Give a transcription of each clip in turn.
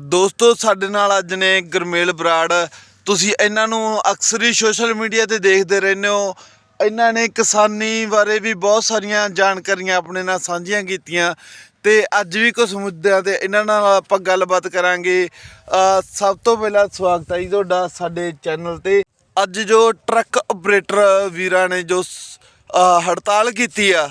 ਦੋਸਤੋ, ਸਾਡੇ ਨਾਲ ਅੱਜ ਨੇ ਗੁਰਮੇਲ ਬਰਾੜ। ਤੁਸੀਂ ਇਹਨਾਂ ਨੂੰ ਅਕਸਰ ਹੀ ਸੋਸ਼ਲ ਮੀਡੀਆ ਤੇ ਦੇਖਦੇ ਰਹਿੰਦੇ ਹੋ। ਇਹਨਾਂ ਨੇ ਕਿਸਾਨੀ ਬਾਰੇ ਵੀ ਬਹੁਤ ਸਾਰੀਆਂ ਜਾਣਕਾਰੀਆਂ ਆਪਣੇ ਨਾਲ ਸਾਂਝੀਆਂ ਕੀਤੀਆਂ। ਤੇ ਅੱਜ ਵੀ ਕੁਝ ਮੁੱਦਿਆਂ ਤੇ ਇਹਨਾਂ ਨਾਲ ਆਪਾਂ ਗੱਲਬਾਤ ਕਰਾਂਗੇ। ਸਭ ਤੋਂ ਪਹਿਲਾਂ ਸਵਾਗਤ ਹੈ ਜੀ ਤੁਹਾਡਾ ਸਾਡੇ ਚੈਨਲ ਤੇ। ਅੱਜ ਜੋ ਟਰੱਕ ਆਪਰੇਟਰ ਵੀਰਾਂ ਨੇ ਜੋ ਹੜਤਾਲ ਕੀਤੀ ਆ,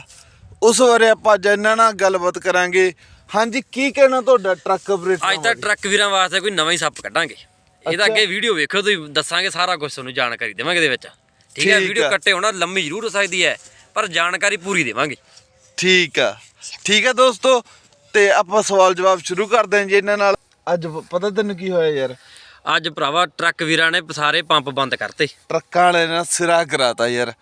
ਉਸ ਬਾਰੇ ਆਪਾਂ ਅੱਜ ਇਹਨਾਂ ਨਾਲ ਗੱਲਬਾਤ ਕਰਾਂਗੇ। ਹਾਂਜੀ ਕੀ ਕਹਿਣਾ ਤੁਹਾਡਾ ਟਰੱਕ ਆਪਰੇਟਰ ਅੱਜ ਤਾਂ ਟਰੱਕ ਵੀਰਾਂ ਵਾਸਤੇ ਕੋਈ ਨਵਾਂ ਹੀ ਸੱਪ ਕੱਢਾਂਗੇ। ਇਹਦਾ। ਅੱਗੇ ਵੀਡੀਓ ਵੇਖੋ ਤੁਸੀਂ ਦੱਸਾਂਗੇ ਸਾਰਾ ਕੁਝ ਤੁਹਾਨੂੰ ਜਾਣਕਾਰੀ ਦੇਵਾਂਗੇ ਇਹਦੇ ਵਿੱਚ। ਠੀਕ ਹੈ ਵੀਡੀਓ। ਕੱਟੇ ਹੋਣਾ ਲੰਮੀ ਜ਼ਰੂਰ ਹੋ ਸਕਦੀ ਹੈ ਪਰ ਜਾਣਕਾਰੀ ਪੂਰੀ ਦੇਵਾਂਗੇ। ਠੀਕ ਆ। ਠੀਕ ਆ ਦੋਸਤੋ ਤੇ ਆਪਾਂ ਸਵਾਲ ਜਵਾਬ ਸ਼ੁਰੂ ਕਰਦੇ ਹਾਂ ਜੀ ਇਹਨਾਂ ਨਾਲ। ਅੱਜ ਪਤਾ ਤੈਨੂੰ ਕੀ ਹੋਇਆ ਯਾਰ? ਅੱਜ ਭਰਾਵਾ ਟਰੱਕ ਵੀਰਾਂ ਨੇ ਸਾਰੇ ਪੰਪ ਬੰਦ ਕਰਤੇ। ਟਰੱਕਾਂ ਵਾਲੇ ਨੇ ਸਿਰਾ ਕਰਾਤਾ ਯਾਰ।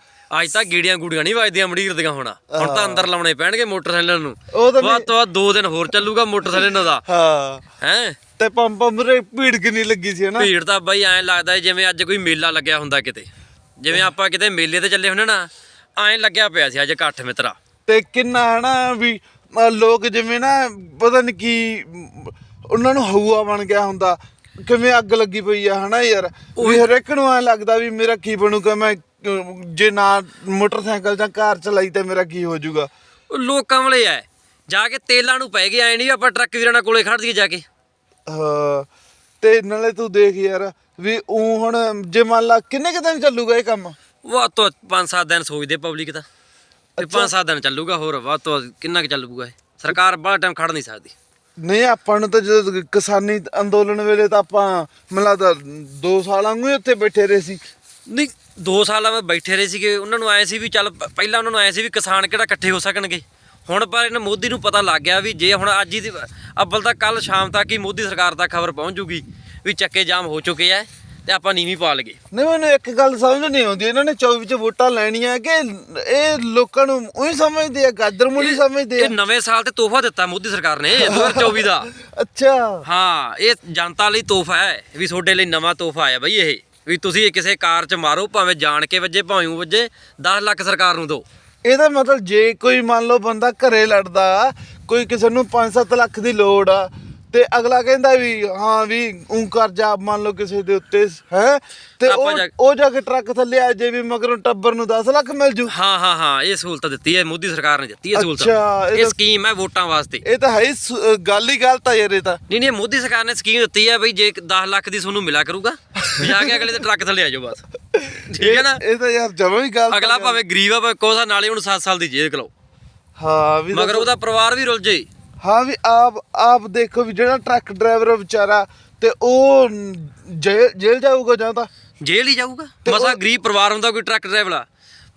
ਅੱਜ ਤਾਂ ਗੀੜੀਆਂ ਗੂੜੀਆਂ ਨਹੀਂ ਵੱਜਦੀਆਂ ਮੜੀਰ ਦੀਆਂ ਹੋਣਾ। ਹੁਣ ਤਾਂ ਅੰਦਰ ਲਾਉਣੇ ਪੈਣਗੇ ਮੋਟਰਸਾਈਕਲ ਨੂੰ। ਉਹ ਤਾਂ ਵੱਧ ਤੋਂ ਦੋ ਦਿਨ ਹੋਰ ਚੱਲੂਗਾ ਮੋਟਰਸਾਈਕਲ ਦਾ। ਹਾਂ। ਹੈ? ਤੇ ਪੰਪ ਪੰਪਰੇ ਭੀੜ ਕਿੰਨੀ ਲੱਗੀ ਸੀ ਹਨਾ? ਭੀੜ ਤਾਂ ਬਈ ਐਂ ਲੱਗਦਾ ਜਿਵੇਂ ਅੱਜ ਕੋਈ ਮੇਲਾ ਲੱਗਿਆ ਹੁੰਦਾ ਕਿਤੇ। ਜਿਵੇਂ ਆਪਾਂ ਕਿਤੇ ਮੇਲੇ ਤੇ ਚੱਲੇ ਹੁੰਦੇ ਨਾ ਐਂ ਲੱਗਿਆ ਪਿਆ ਸੀ ਅੱਜ ਇਕੱਠ ਮਿੱਤਰਾ। ਤੇ ਕਿੰਨਾ ਹਨਾ ਵੀ ਲੋਕ ਜਿਵੇਂ ਨਾ ਪਤਾ ਨਹੀਂ ਕੀ ਉਹਨਾਂ ਨੂੰ ਹਊਆ ਬਣ ਗਿਆ ਹੁੰਦਾ। ਕਿਵੇਂ ਅੱਗ ਲੱਗੀ ਪਈ ਆ ਹਨਾ ਯਾਰ। ਵੀ ਹਰੇਕ ਨੂੰ ਐ ਲੱਗਦਾ ਵੀ ਮੇਰਾ ਕੀ ਬਣੂਗਾ ਮੈਂ ਜੇ ਨਾ ਮੋਟਰਸਾਈਕਲ ਜਾਂ ਕਾਰ ਚਲਾਈ ਤੇ ਮੇਰਾ ਕੀ ਹੋ ਜਾਊਗਾ? ਉਹ ਲੋਕਾਂ ਵਾਲੇ ਐ। ਜਾ ਕੇ ਤੇਲਾਂ ਨੂੰ ਪੈ ਗਏ ਐ ਨਹੀਂ ਆਪਾਂ ਟਰੱਕ ਵੀਰਾਂ ਨਾਲ ਕੋਲੇ ਖੜ ਜੀਏ ਜਾ ਕੇ। ਹਾਂ ਤੇ ਨਾਲੇ ਤੂੰ ਦੇਖ ਯਾਰ ਵੀ ਉਹ ਹੁਣ ਜੇ ਮੰਨ ਲਾ ਕਿੰਨੇ ਕੁ ਦਿਨ ਚੱਲੂਗਾ ਇਹ ਕੰਮ? ਵਾ ਤੋਂ 5-7 ਦਿਨ ਸੋਚਦੇ ਪਬਲਿਕ ਤਾਂ। ਤੇ 5-7 ਦਿਨ ਚੱਲੂਗਾ ਹੋਰ ਵਾ ਤੋਂ ਕਿੰਨਾ ਕੁ ਚੱਲੂਗਾ ਇਹ? ਸਰਕਾਰ ਬੜਾ ਟਾਈਮ ਖੜ ਨਹੀਂ ਸਕਦੀ। ਨਹੀਂ ਆਪਾਂ ਨੂੰ ਤਾਂ ਜਦੋਂ ਕਿਸਾਨੀ ਅੰਦੋਲਨ ਵੇਲੇ ਤਾਂ ਆਪਾਂ ਮੈਨੂੰ ਲੱਗਦਾ 2 ਸਾਲ ਵਾਂਗੂ ਹੀ ਉੱਥੇ ਬੈਠੇ ਰਹੇ ਸੀ। ਨਹੀਂ 2 ਸਾਲਾਂ ਵਿੱਚ ਬੈਠੇ ਰਹੇ ਸੀਗੇ ਉਹਨਾਂ ਨੂੰ ਆਏ ਸੀ ਵੀ ਚੱਲ ਪ- ਪਹਿਲਾਂ ਉਹਨਾਂ ਨੂੰ ਆਏ ਸੀ ਵੀ ਕਿਸਾਨ ਕਿਹੜਾ ਇਕੱਠੇ ਹੋ ਸਕਣਗੇ। ਹੁਣ ਪਰ ਇਹਨਾਂ ਮੋਦੀ ਨੂੰ ਪਤਾ ਲੱਗ ਗਿਆ ਵੀ ਜੇ ਹੁਣ ਅੱਜ ਹੀ ਦੀ ਅੱਬਲ ਤਾਂ ਕੱਲ ਸ਼ਾਮ ਤੱਕ ਹੀ ਮੋਦੀ ਸਰਕਾਰ ਤੱਕ ਖਬਰ ਪਹੁੰਚ ਜੂਗੀ ਵੀ ਚੱਕੇ ਜਾਮ ਹੋ ਚੁੱਕੇ ਐ ਤੇ ਆਪਾਂ ਨੀਵੀਂ ਪਾ ਲਗੇ ਨਹੀਂ ਮੈਨੂੰ ਇੱਕ ਗੱਲ ਸਮਝ ਨਹੀਂ ਆਉਂਦੀ ਇਹਨਾਂ ਨੇ 24 ਚ ਵੋਟਾਂ ਲੈਣੀਆਂ ਕਿ ਇਹ ਲੋਕਾਂ ਨੂੰ ਉਹੀ ਸਮਝਦੇ ਆ ਗਾਜਰ ਮੂਲੀ ਸਮਝਦੇ ਇਹ ਆ? ਨਵੇਂ ਸਾਲ ਤੇ ਤੋਹਫਾ ਦਿੱਤਾ ਮੋਦੀ ਸਰਕਾਰ ਨੇ 2024 ਦਾ। ਅੱਛਾ। ਹਾਂ ਇਹ ਜਨਤਾ ਲਈ ਤੋਹਫਾ ਹੈ ਵੀ ਤੁਹਾਡੇ ਲਈ ਨਵਾਂ ਤੋਹਫਾ ਆਇਆ ਬਈ ਇਹ। ਵੀ ਤੁਸੀਂ ਕਿਸੇ ਕਾਰ 'ਚ ਮਾਰੋ, ਭਾਵੇਂ ਜਾਣ ਕੇ ਵੱਜੇ, ਭਾਵੇਂ ਊਂ ਵੱਜੇ 10 ਲੱਖ ਸਰਕਾਰ ਨੂੰ ਦਿਓ। ਇਹਦਾ ਮਤਲਬ ਜੇ ਕੋਈ ਮੰਨ ਲਓ ਬੰਦਾ ਘਰੇ ਲੜਦਾ, ਕੋਈ ਕਿਸੇ ਨੂੰ 5-7 ਲੱਖ ਦੀ ਲੋੜ ਆ ਤੇ ਅਗਲਾ ਕਹਿੰਦਾ ਵੀ ਹਾਂ ਵੀ ਉਂ ਕਰਜ਼ਾ ਮੰਨ ਲਓ ਕਿਸੇ ਦੇ ਉੱਤੇ ਹੈ? ਤੇ ਆਪਾਂ ਉਹ ਜਾ- ਉਹ ਜਾ ਕੇ ਟਰੱਕ ਥੱਲੇ ਆ ਜੇ ਵੀ ਮਗਰੋਂ ਟੱਬਰ ਨੂੰ 10 ਲੱਖ ਮਿਲ ਜੂ। ਹਾਂ ਹਾਂ ਹਾਂ ਇਹ ਸਹੂਲਤ ਦਿੱਤੀ ਹੈ ਮੋਦੀ ਸਰਕਾਰ ਨੇ ਦਿੱਤੀ ਹੈ ਸਹੂਲਤ। ਅੱਛਾ, ਇਹ ਇਹ ਤਾਂ- ਸਕੀਮ ਹੈ ਵੋਟਾਂ ਵਾਸਤੇ। ਇਹ ਤਾਂ ਹੈ ਹੀ ਸ- ਅ, ਗੱਲ ਹੀ ਗਲਤ ਆ ਯਾਰ ਇਹ ਤਾਂ। ਨਹੀਂ ਨਹੀਂ ਮੋਦੀ ਸਰਕਾਰ ਨੇ ਸਕੀਮ ਦਿੱਤੀ ਹੈ ਬਈ ਜੇ 10 ਲੱਖ ਦੀ ਤੁਹਾਨੂੰ ਮਿਲਿਆ ਕਰੂਗਾ ਜਾ ਕੇ ਅਗਲੇ ਦੇ ਟਰੱਕ ਥੱਲੇ ਆ ਜਾਓ ਬਸ। ਠੀਕ ਹੈ ਨਾ? ਇਹ ਤਾਂ ਯਾਰ ਜਮਾਂ ਹੀ ਗਲਤ ਆ ਅਗਲਾ ਯਾਰ। ਭਾਵੇਂ ਗਰੀਬ ਆ ਭਾਵੇਂ ਕੋਸਾ ਨਾਲੇ ਉਹਨੂੰ 7 ਸਾਲ ਦੀ ਜੇਲ੍ਹ ਕਲਾਓ। ਹਾਂ ਵੀ ਮਗਰ ਉਹਦਾ ਪਰਿਵਾਰ ਵੀ ਰੁੱਲ ਜੇ। ਹਾਂ ਵੀ ਆਪ ਆਪ ਦੇਖੋ ਵੀ ਜਿਹੜਾ ਟਰੱਕ ਡਰਾਈਵਰ ਆ ਵਿਚਾਰਾ ਤੇ ਉਹ ਜੇਲ੍ਹ ਜੇਲ੍ਹ ਜਾਊਗਾ ਜਾਂ ਤਾਂ? ਜੇਲ੍ਹ ਹੀ ਜਾਊਗਾ। ਮਸਾ ਗਰੀਬ ਪਰਿਵਾਰ ਹੁੰਦਾ ਕੋਈ ਟਰੱਕ ਡਰਾਈਵਰ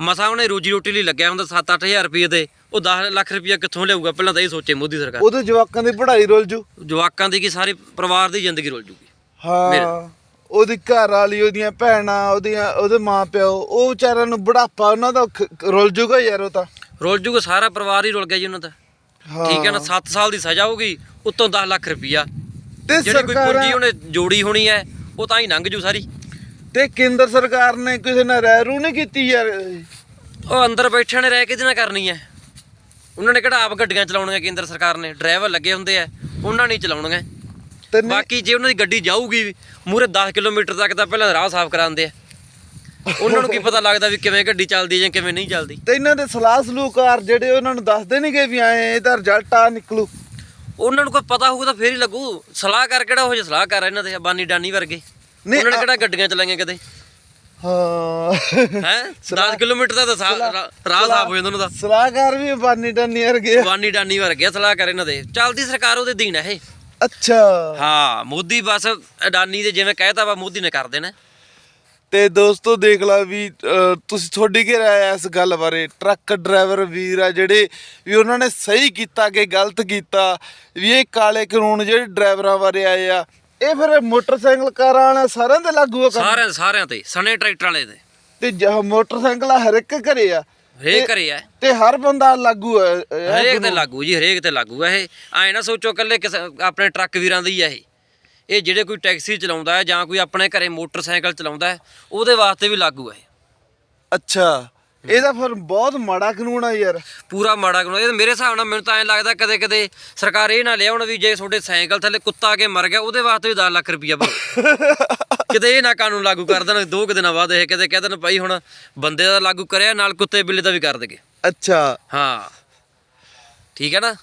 ਮਸਾ ਉਹਨੇ ਰੋਜੀ ਰੋਟੀ ਲਈ ਲੱਗਿਆ ਹੁੰਦਾ 7-8000 ਰੁਪਏ ਤੇ ਉਹ 10 ਲੱਖ ਰੁਪਏ ਕਿੱਥੋਂ ਲਿਆਊਗਾ? ਪਹਿਲਾਂ ਤਾਂ ਇਹ ਸੋਚੇ ਮੋਦੀ ਸਰਕਾਰ। ਉਹਦੇ ਜਵਾਕਾਂ ਦੀ ਪੜ੍ਹਾਈ ਰੁੱਲ ਜੂ? ਜਵਾਕਾਂ ਦੀ ਕੀ ਸਾਰੇ ਪਰਿਵਾਰ ਦੀ ਜ਼ਿੰਦਗੀ ਰੁੱਲ ਜੂਗੀ? ਹਾਂ। ਉਹਦੀ ਘਰ ਵਾਲੀ ਉਹਦੀਆਂ ਭੈਣਾਂ ਉਹਦੀਆਂ ਉਹਦੇ ਮਾਪਿਓ ਉਹ ਵਿਚਾਰਿਆਂ ਨੂੰ ਬੁਢਾਪਾ ਉਹਨਾਂ ਦਾ ਰੁੱਲ ਜੂਗਾ ਯਾਰ ਉਹ ਤਾਂ? ਰੁੱਲ ਜੂਗਾ ਸਾਰਾ ਪਰਿਵਾਰ ਹੀ ਰੁੱਲ ਗਿਆ ਜੀ ਉਹਨਾਂ ਦਾ। ਠੀਕ ਹੈ ਨਾ 7 ਸਾਲ ਦੀ ਸਜ਼ਾ ਹੋਊਗੀ ਉੱਤੋਂ 10 ਲੱਖ ਰੁਪਈਆ। ਤੇ ਜਿਹੜੀ ਕੋਈ ਪੂੰਜੀ ਉਹਨੇ ਜੋੜੀ ਹੋਣੀ ਹੈ ਉਹ ਤਾਂ ਹੀ ਲੰਘ ਜੂ ਸਾਰੀ। ਤੇ ਕੇਂਦਰ ਸਰਕਾਰ ਨੇ ਕਿਸੇ ਨਾਲ ਰਹਿ ਰੂ ਨਹੀਂ ਕੀਤੀ ਯਾਰ? ਉਹ ਅੰਦਰ ਬੈਠਿਆਂ ਨੇ ਰਹਿ ਕੇ ਨਾ ਕਰਨੀ ਹੈ? ਉਹਨਾਂ ਨੇ ਕਿਹੜਾ ਆਪ ਗੱਡੀਆਂ ਚਲਾਉਣੀਆਂ ਕੇਂਦਰ ਸਰਕਾਰ ਨੇ? ਡਰਾਈਵਰ ਲੱਗੇ ਹੁੰਦੇ ਆ ਉਹਨਾਂ ਨੇ ਚਲਾਉਣੀਆਂ। ਬਾਕੀ ਜੇ ਉਹਨਾਂ ਦੀ ਗੱਡੀ ਜਾਊਗੀ ਮੂਰੇ 10 ਕਿਲੋਮੀਟਰ ਤੱਕ ਤਾਂ ਪਹਿਲਾਂ ਰਾਹ ਸਾਫ਼ ਕਰਾਉਂਦੇ ਆ। ਉਹਨਾਂ ਨੂੰ ਕੀ ਪਤਾ ਲੱਗਦਾ ਵੀ ਕਿਵੇਂ ਗੱਡੀ ਚੱਲਦੀ ਜਾਂ ਕਿਵੇਂ ਨਹੀਂ ਚੱਲਦੀ। ਤੇ ਇਹਨਾਂ ਦੇ ਸਲਾਹ ਸਲੂਕਾਰ ਜਿਹੜੇ ਉਹਨਾਂ ਨੂੰ ਦੱਸਦੇ ਨਹੀਂਗੇ ਵੀ ਆਏ ਇਹਦਾ ਰਿਜ਼ਲਟ ਆ ਨਿਕਲੂ। ਉਹਨਾਂ ਨੂੰ ਕੋਈ ਪਤਾ ਹੋਊਗਾ ਤਾਂ ਫੇਰ ਹੀ ਲੱਗੂ। ਸਲਾਹਕਾਰ ਕਿਹੜਾ ਹੋ ਜੇ ਸਲਾਹਕਾਰ ਆ ਇਹਨਾਂ ਦੇ ਬਾਨੀ ਡਾਨੀ ਵਰਗੇ। ਨਹੀਂ, ਉਹਨਾਂ ਨੇ ਆ- ਕਿਹੜਾ ਗੱਡੀਆਂ ਚਲਾਈਆਂ ਕਦੇ? ਹਾਂ। ਹੈ? 10 ਕਿਲੋਮੀਟਰ ਦਾ ਤਾਂ ਸਾ- ਰਾ- ਰਾਹ ਸਾਫ਼ ਹੋ ਜਾਂਦਾ ਉਹਨਾਂ ਦਾ। ਸਲਾਹਕਾਰ ਵੀ ਬਾਨੀ ਡਾਨੀ ਵਰਗੇ ਆ। ਬਾਨੀ ਡਾਨੀ ਵਰਗੇ ਆ ਸਲਾਹਕਾਰ ਇਹਨਾਂ ਦੇ। ਚੱਲਦੀ ਸਰਕਾਰ ਉਹਦੇ ਦੀਨ ਹੈ ਇਹ। ਅੱਛਾ। ਹਾਂ ਮੋਦੀ ਬਸ ਅਡਾਨੀ ਦੇ ਜਿਵੇਂ ਕਹਿਤਾ ਵਾ ਮੋਦੀ ਨੇ ਕਰ ਦੇਣਾ। ਤੇ ਦੋਸਤੋ ਦੇਖ ਲਾ ਵੀ ਤੁਸੀਂ ਤੁਹਾਡੀ ਕੀ ਰਾਏ ਹੈ ਇਸ ਗੱਲ ਬਾਰੇ? ਟਰੱਕ ਡਰਾਈਵਰ ਵੀਰ ਆ ਜਿਹੜੇ ਵੀ ਉਹਨਾਂ ਨੇ ਸਹੀ ਕੀਤਾ ਕਿ ਗਲਤ ਕੀਤਾ? ਵੀ ਇਹ ਕਾਲੇ ਕਾਨੂੰਨ ਜਿਹੜੇ ਡਰਾਈਵਰਾਂ ਬਾਰੇ ਆਏ ਆ ਇਹ ਫਿਰ ਮੋਟਰਸਾਈਕਲ ਕਾਰਾਂ ਵਾਲਿਆਂ ਸਾਰਿਆਂ ਤੇ ਲਾਗੂ ਆ ਕੰਮ? ਸਾਰਿਆਂ ਸਾਰਿਆਂ ਤੇ ਸਣੇ ਟਰੈਕਟਰ ਵਾਲੇ ਦੇ ਤੇ ਜ- ਮੋਟਰਸਾਈਕਲ ਆ ਹਰ ਇੱਕ ਘਰੇ ਆ। ਹਰੇਕ ਘਰੇ ਆ। ਤੇ ਹਰ ਬੰਦਾ ਲਾਗੂ ਹੈ ਇਹ ਹਰੇਕ ਤੇ ਲਾਗੂ ਜੀ ਹਰੇਕ ਤੇ ਲਾਗੂ ਆ ਇਹ। ਐ ਨਾ ਸੋਚੋ ਕੱਲੇ ਆਪਣੇ ਟਰੱਕ ਵੀਰਾਂ ਦੀ ਆ ਇਹ। ਇਹ ਜਿਹੜੇ ਕੋਈ ਟੈਕਸੀ ਚਲਾਉਂਦਾ ਹੈ ਜਾਂ ਕੋਈ ਆਪਣੇ ਘਰੇ ਮੋਟਰਸਾਈਕਲ ਚਲਾਉਂਦਾ ਹੈ ਉਹਦੇ ਵਾਸਤੇ ਵੀ ਲਾਗੂ ਹੈ ਅੱਛਾ ਇਹਦਾ ਫਿਰ ਬਹੁਤ ਮਾੜਾ ਕਾਨੂੰਨ ਆ ਯਾਰ। ਪੂਰਾ ਮਾੜਾ ਕਾਨੂੰਨ ਇਹ ਮੇਰੇ ਹਿਸਾਬ ਨਾਲ ਮੈਨੂੰ ਤਾਂ ਐਂ ਲੱਗਦਾ ਕਦੇ ਕਦੇ ਸਰਕਾਰ ਇਹ ਨਾ ਲਿਆਉਣ ਵੀ ਜੇ ਤੁਹਾਡੇ ਸਾਈਕਲ ਥੱਲੇ ਕੁੱਤਾ ਆ ਕੇ ਮਰ ਗਿਆ ਉਹਦੇ ਵਾਸਤੇ ਵੀ 10 ਲੱਖ ਰੁਪਈਆ ਭਰੋ ਕਿਤੇ ਇਹ ਨਾ ਕਾਨੂੰਨ ਲਾਗੂ ਕਰ ਦੇਣ ਦੋ ਕੁ ਦਿਨਾਂ ਬਾਅਦ ਇਹ ਕਿਤੇ ਕਹਿ ਦੇਣ ਭਾਈ ਹੁਣ ਬੰਦੇ ਦਾ ਲਾਗੂ ਕਰਿਆ ਨਾਲ ਕੁੱਤੇ ਬਿੱਲੇ ਦਾ ਵੀ ਕਰ ਦੇਗੇ। ਅੱਛਾ। ਹਾਂ। ਠੀਕ ਹੈ ਨਾ?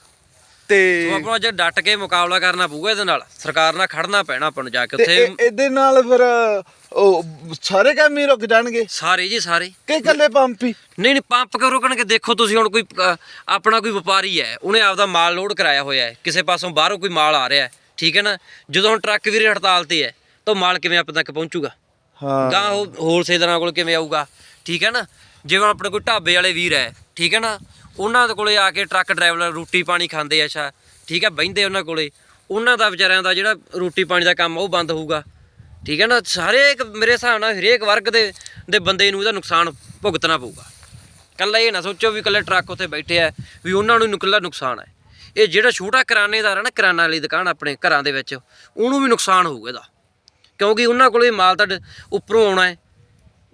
ਤੇ ਤੂੰ ਆਪਣਾ ਜੇ ਡਟ ਕੇ ਮੁਕਾਬਲਾ ਕਰਨਾ ਪਊਗਾ ਇਹਦੇ ਨਾਲ। ਸਰਕਾਰ ਨਾਲ ਖੜਨਾ ਪੈਣਾ ਆਪਾਂ ਨੂੰ ਜਾ ਕੇ ਉੱਥੇ। ਇਹ- ਇਹਦੇ ਨਾਲ ਫਿਰ ਉਹ ਸਾਰੇ ਕੰਮ ਹੀ ਰੁਕ ਜਾਣਗੇ? ਸਾਰੇ ਜੀ ਸਾਰੇ। ਕਿ ਇਕੱਲੇ ਪੰਪ ਹੀ? ਨਹੀਂ ਨਹੀਂ ਪੰਪ ਕਿਉਂ ਰੁਕਣਗੇ? ਦੇਖੋ ਤੁਸੀਂ ਹੁਣ ਕੋਈ ਅ, ਆਪਣਾ ਕੋਈ ਵਪਾਰੀ ਹੈ ਉਹਨੇ ਆਪਦਾ ਮਾਲ ਲੋਡ ਕਰਾਇਆ ਹੋਇਆ ਹੈ। ਕਿਸੇ ਪਾਸੋਂ ਬਾਹਰੋਂ ਕੋਈ ਮਾਲ ਆ ਰਿਹਾ ਹੈ ਠੀਕ ਹੈ ਨਾ? ਜਦੋਂ ਹੁਣ ਟਰੱਕ ਵੀਰੇ ਹੜਤਾਲ ਤੇ ਹੈ ਤਾਂ ਉਹ ਮਾਲ ਕਿਵੇਂ ਆਪ ਤੱਕ ਪਹੁੰਚੂਗਾ? ਹਾਂ। ਗਾਂ ਉਹ ਹੋਲਸੇਲਰਾਂ ਕੋਲ ਕਿਵੇਂ ਆਊਗਾ? ਠੀਕ ਹੈ ਨਾ? ਜਿਵੇਂ ਆਪਣੇ ਕੋਈ ਢਾਬੇ ਵਾਲੇ ਵੀਰ ਹੈ ਠੀਕ ਹੈ ਨਾ? ਉਹਨਾਂ ਦੇ ਕੋਲੇ ਆ ਕੇ ਟਰੱਕ ਡਰਾਈਵਰ ਰੋਟੀ ਪਾਣੀ ਖਾਂਦੇ ਆ ਅੱਛਾ, ਠੀਕ ਹੈ ਬਹਿੰਦੇ ਉਹਨਾਂ ਕੋਲੇ। ਉਹਨਾਂ ਦਾ ਵਿਚਾਰਿਆਂ ਦਾ ਜਿਹੜਾ ਰੋਟੀ ਪਾਣੀ ਦਾ ਕੰਮ ਉਹ ਬੰਦ ਹੋਊਗਾ। ਠੀਕ ਹੈ ਨਾ, ਸਾਰੇ ਮੇਰੇ ਹਿਸਾਬ ਨਾਲ ਹਰੇਕ ਵਰਗ ਦੇ ਦੇ ਬੰਦੇ ਨੂੰ ਇਹਦਾ ਨੁਕਸਾਨ ਭੁਗਤਣਾ ਪਊਗਾ। ਕੱਲਾ ਇਹ ਨਾ ਸੋਚੋ ਵੀ ਕੱਲੇ ਟਰੱਕ ਉੱਥੇ ਬੈਠੇ ਆ, ਵੀ ਉਹਨਾਂ ਨੂੰ ਨਿਕਲਾ ਨੁਕਸਾਨ ਹੈ ਇਹ ਜਿਹੜਾ ਛੋਟਾ ਕਿਰਾਨੇਦਾਰ ਹੈ ਨਾ ਕਿਰਾਨਾ ਵਾਲੀ ਦੁਕਾਨ ਆਪਣੇ ਘਰਾਂ ਦੇ ਵਿੱਚ, ਉਹਨੂੰ ਵੀ ਨੁਕਸਾਨ ਹੋਊਗਾ ਇਹਦਾ। ਕਿਉਂਕਿ ਉਹਨਾਂ ਕੋਲੇ ਮਾਲ ਤਾਂ ਉੱਪਰੋਂ ਆਉਣਾ ਹੈ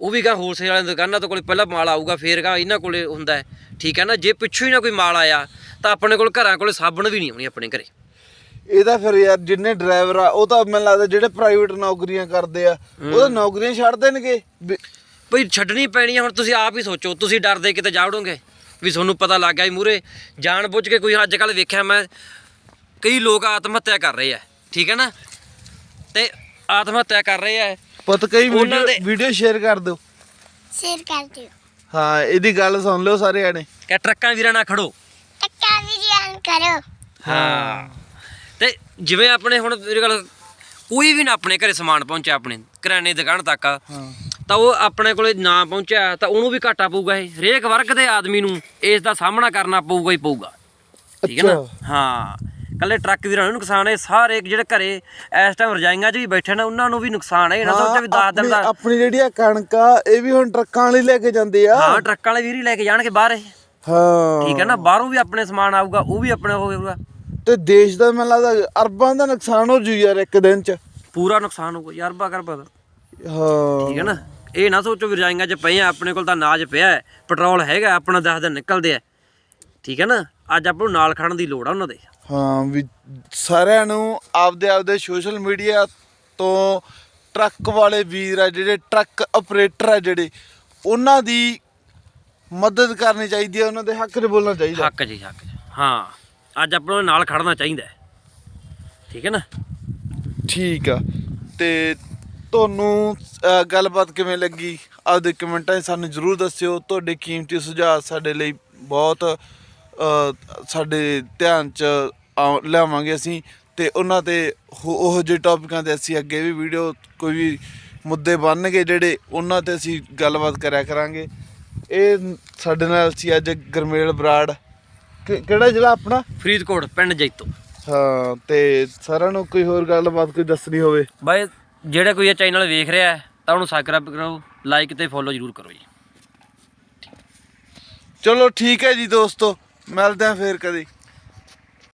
ਉਹ ਵੀ ਕਾ ਹੋਲਸੇਲ ਵਾਲਿਆਂ ਦੀ ਦੁਕਾਨਾਂ ਤੋਂ ਕੋਲੇ ਪਹਿਲਾਂ ਮਾਲ ਆਊਗਾ ਫੇਰ ਕਾ ਇਹਨਾਂ ਕੋਲੇ ਹੁੰਦਾ ਹੈ। ਠੀਕ ਹੈ ਨਾ ਜੇ ਪਿੱਛੋਂ ਹੀ ਨਾ ਕੋਈ ਮਾਲ ਆਇਆ ਤਾਂ ਆਪਣੇ ਕੋਲ ਘਰਾਂ ਕੋਲੇ ਸਾਬਣ ਵੀ ਨਹੀਂ ਆਉਣੀ ਆਪਣੇ ਘਰੇ। ਇਹਦਾ ਫਿਰ ਯਾਰ ਜਿੰਨੇ ਡਰਾਈਵਰ ਆ ਉਹ ਤਾਂ ਮੈਨੂੰ ਲੱਗਦਾ ਜਿਹੜੇ ਪ੍ਰਾਈਵੇਟ ਨੌਕਰੀਆਂ ਕਰਦੇ ਆ ਉਹ ਤਾਂ ਨੌਕਰੀਆਂ ਛੱਡ ਦੇਣਗੇ। ਵੀ- ਭਈ ਛੱਡਣੀ ਪੈਣੀ ਹੈ ਹੁਣ ਤੁਸੀਂ ਆਪ ਹੀ ਸੋਚੋ ਤੁਸੀਂ ਡਰਦੇ ਕਿਤੇ ਜਾਵੜੋਗੇ ਵੀ ਤੁਹਾਨੂੰ ਪਤਾ ਲੱਗ ਗਿਆ ਵੀ ਮੂਰੇ ਜਾਣ ਬੁੱਝ ਕੇ ਕੋਈ ਅੱਜ ਕੱਲ ਵੇਖਿਆ ਮੈਂ ਕਈ ਲੋਕ ਆਤਮ ਹੱਤਿਆ ਕਰ ਰਹੇ ਆ ਠੀਕ ਹੈ ਨਾ? ਤੇ ਆਤਮ ਹੱਤਿਆ ਕਰ ਰਹੇ ਆ ਪੁੱਤ ਕਈ ਵੀਡੀਓ ਸ਼ੇਅਰ ਕਰ ਦਿਓ। ਸ਼ੇਅਰ ਕਰ ਦਿਓ। ਹਾਂ ਇਹਦੀ ਗੱਲ ਸੁਣ ਲਿਓ ਸਾਰੇ ਆਣੇ ਕਿ ਟਰੱਕਾਂ ਵੀਰਾਂ ਨਾਲ ਖੜੋ। ਟੱਕਾ ਵੀ ਜਾਨ ਕਰੋ ਹਾਂ। ਤੇ ਜਿਵੇਂ ਆਪਣੇ ਹੁਣ ਮੇਰੀ ਗੱਲ ਕੋਈ ਵੀ ਨਾ ਆਪਣੇ ਘਰੇ ਸਮਾਨ ਪਹੁੰਚਿਆ ਆਪਣੇ ਕਰਿਆਨੇ ਦੁਕਾਨ ਤੱਕ ਹਾਂ। ਤਾਂ ਉਹ ਆਪਣੇ ਕੋਲੇ ਨਾ ਪਹੁੰਚਿਆ ਤਾਂ ਉਹਨੂੰ ਵੀ ਘਾਟਾ ਪਊਗਾ ਇਹ। ਹਰੇਕ ਵਰਗ ਦੇ ਆਦਮੀ ਨੂੰ ਇਸ ਦਾ ਸਾਹਮਣਾ ਕਰਨਾ ਪਊਗਾ ਹੀ ਪਊਗਾ। ਠੀਕ ਹੈ ਨਾ? ਹਾਂ। ਕੱਲੇ ਟਰੱਕ ਵੀਰਾਂ ਨੂੰ ਨੁਕਸਾਨ ਹੈ ਸਾਰੇ ਜਿਹੜੇ ਘਰੇ ਇਸ ਟਾਈਮ ਰਜਾਈਆਂ 'ਚ ਵੀ ਬੈਠੇ ਨੇ ਉਹਨਾਂ ਨੂੰ ਵੀ ਨੁਕਸਾਨ ਹੈ ਇਹ ਨਾ ਸੋਚੋ ਵੀ 10 ਦਿਨ ਦਾ ਆਪਣੀ ਜਿਹੜੀ ਆ ਕਣਕ ਆ ਇਹ ਵੀ ਹੁਣ ਟਰੱਕਾਂ ਵਾਲੀ ਲੈ ਕੇ ਜਾਂਦੇ ਆ। ਹਾਂ ਟਰੱਕਾਂ ਵਾਲੇ ਵੀਰ ਹੀ ਲੈ ਕੇ ਜਾਣਗੇ ਬਾਹਰ ਇਹ। ਹਾਂ। ਠੀਕ ਹੈ ਨਾ ਬਾਹਰੋਂ ਵੀ ਆਪਣੇ ਸਮਾਨ ਆਊਗਾ ਉਹ ਵੀ ਆਪਣੇ ਹੋਊਗਾ। ਤੇ ਦੇਸ਼ ਦਾ ਮੈਨੂੰ ਲੱਗਦਾ ਅਰਬਾਂ ਦਾ ਨੁਕਸਾਨ ਹੋ ਜੂ ਯਾਰ ਇੱਕ ਦਿਨ ਚ। ਪੂਰਾ ਨੁਕਸਾਨ ਹੋਊਗਾ ਯਾਰ ਬਾ ਕਰ ਪਤਾ ਹਾਂ। ਠੀਕ ਹੈ ਨਾ ਇਹ ਨਾ ਸੋਚੋ ਵੀ ਰਜਾਈਆਂ 'ਚ ਪਏ ਆ ਆਪਣੇ ਕੋਲ ਤਾਂ ਅਨਾਜ ਪਿਆ ਹੈ ਪੈਟਰੋਲ ਹੈਗਾ ਆਪਣਾ 10 ਦਿਨ ਨਿਕਲਦੇ ਆ। ਠੀਕ ਹੈ ਨਾ ਅੱਜ ਆਪਾਂ ਨੂੰ ਨਾਲ ਖੜਨ ਦੀ ਲੋੜ ਆ ਉਹਨਾਂ ਦੇ। ਹਾਂ ਵੀ ਸਾਰਿਆਂ ਨੂੰ ਆਪਦੇ ਆਪਦੇ ਸੋਸ਼ਲ ਮੀਡੀਆ ਤੋਂ ਟਰੱਕ ਵਾਲੇ ਵੀਰ ਆ ਜਿਹੜੇ ਟਰੱਕ ਆਪਰੇਟਰ ਆ ਜਿਹੜੇ ਉਹਨਾਂ ਦੀ ਮਦਦ ਕਰਨੀ ਚਾਹੀਦੀ ਹੈ ਉਹਨਾਂ ਦੇ ਹੱਕ 'ਚ ਬੋਲਣਾ ਚਾਹੀਦਾ। ਹੱਕ ਜੀ ਹੱਕ ਜੀ। ਹਾਂ ਅੱਜ ਆਪਾਂ ਨੂੰ ਨਾਲ ਖੜਨਾ ਚਾਹੀਦਾ ਹੈ। ਠੀਕ ਹੈ ਨਾ? ਠੀਕ ਆ। ਤੇ ਤੁਹਾਨੂੰ ਗੱਲਬਾਤ ਕਿਵੇਂ ਲੱਗੀ? ਆਪਦੇ ਕਮੈਂਟਾਂ 'ਚ ਸਾਨੂੰ ਜਰੂਰ ਦੱਸਿਓ। ਤੁਹਾਡੇ ਕੀਮਤੀ ਸੁਝਾਅ ਸਾਡੇ ਲਈ ਬਹੁਤ ਸਾਡੇ ਧਿਆਨ 'ਚ ਆਉ- ਲਿਆਵਾਂਗੇ ਅਸੀਂ ਤੇ ਉਹਨਾਂ ਤੇ ਹੋ- ਉਹੋ ਜਿਹੇ ਟੌਪਿਕਾਂ ਤੇ ਅਸੀਂ ਅੱਗੇ ਵੀ ਵੀਡੀਓ ਕੋਈ ਵੀ ਮੁੱਦੇ ਬਣਨਗੇ ਜਿਹੜੇ ਉਹਨਾਂ ਤੇ ਅਸੀਂ ਗੱਲਬਾਤ ਕਰਿਆ ਕਰਾਂਗੇ। ਇਹ ਸਾਡੇ ਨਾਲ ਸੀ ਅੱਜ ਗਰਮੇਲ ਬਰਾੜ। ਕਿ- ਕਿਹੜਾ ਜ਼ਿਲ੍ਹਾ ਆਪਣਾ? ਫਰੀਦਕੋਟ ਪਿੰਡ ਜੈਤੋ। ਹਾਂ ਤੇ ਸਾਰਿਆਂ ਨੂੰ ਕੋਈ ਹੋਰ ਗੱਲਬਾਤ ਕੋਈ ਦੱਸਣੀ ਹੋਵੇ? ਬਾਈ ਜਿਹੜਾ ਕੋਈ ਇਹ ਚੈਨਲ ਵੇਖ ਰਿਹਾ ਹੈ ਤਾਂ ਉਹਨੂੰ ਸਬਸਕ੍ਰਾਈਬ ਕਰੋ ਲਾਈਕ ਤੇ ਫੋਲੋ ਜ਼ਰੂਰ ਕਰੋ ਜੀ। ਚਲੋ ਠੀਕ ਹੈ ਜੀ ਦੋਸਤੋ ਮਿਲਦੇ ਆਂ ਫੇਰ ਕਦੇ।